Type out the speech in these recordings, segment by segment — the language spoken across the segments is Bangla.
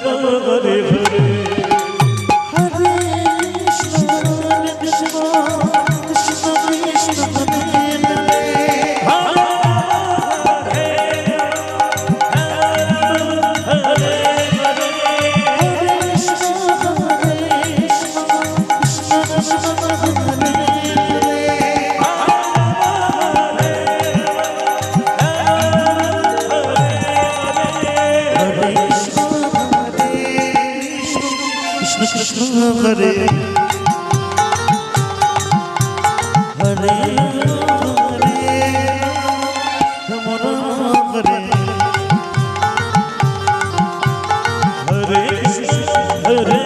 ભરે ભરે કૃષ્ણ કરે હરે Hare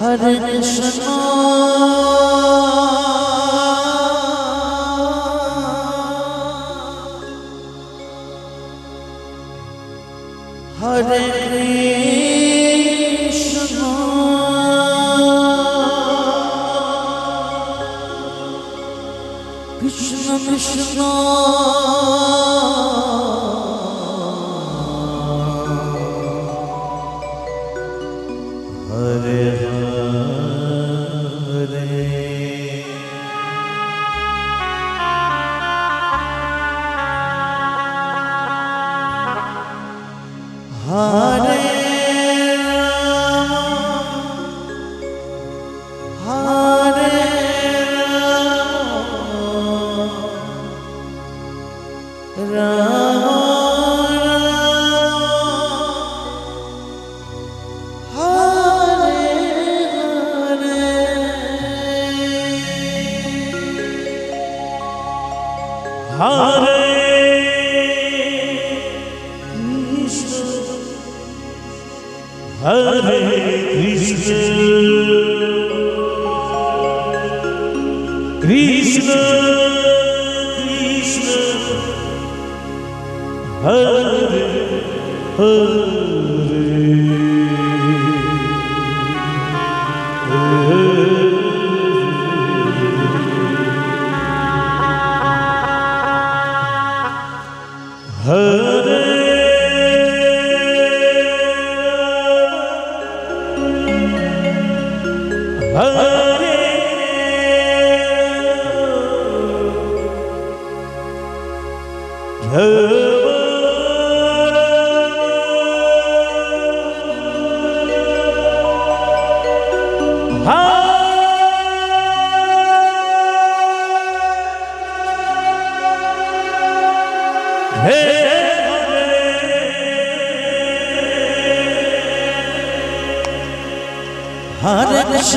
হরে কৃষ্ণ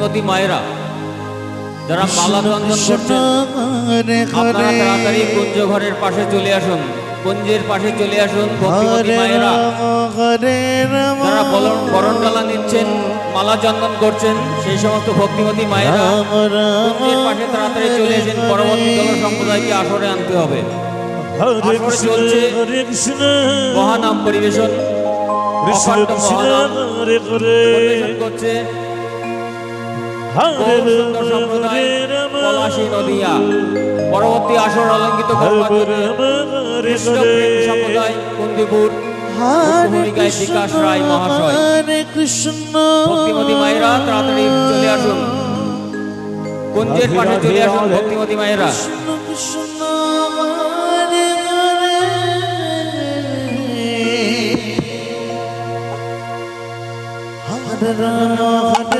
শ্রীমতী মায়েরা যারা মালা বন্ধন করছেন তাড়াতাড়ি কুঞ্জ ঘরের পাশে চলে আসুন কুঞ্জের পাশে চলে আসুন ভক্তিমতী মায়েরা। যারা বলন বরণমালা নিচ্ছেন মালা চন্দন করছেন সেই সমস্ত ভক্তিমতী মায়েরা কুঞ্জের পাশে তাড়াতাড়ি চলে আসেন পরবর্তী দল সম্প্রদায়কে আসরে আনতে হবে। চলছে মহানাম পরিবেশন করছে। পরবর্তী আসর অলঙ্কিত সম্প্রদায় কুন্দিপুর বিকাশ রায় মহাশয়। কৃষ্ণ। ভক্তিমতী মায়েরা তাড়াতাড়ি চলে আসুন। কুঞ্জের পাশে চলে আসুন ভক্তিমতী মায়েরা। হরে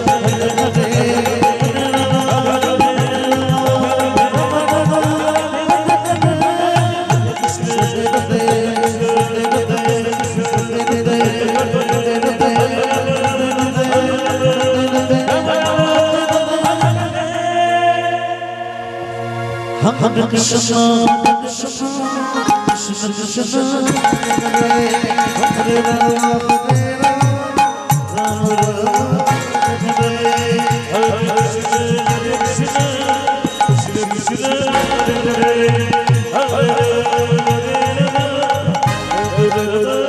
Hare Hare Rama, Hare Rama, Rama Rama, Hare Hare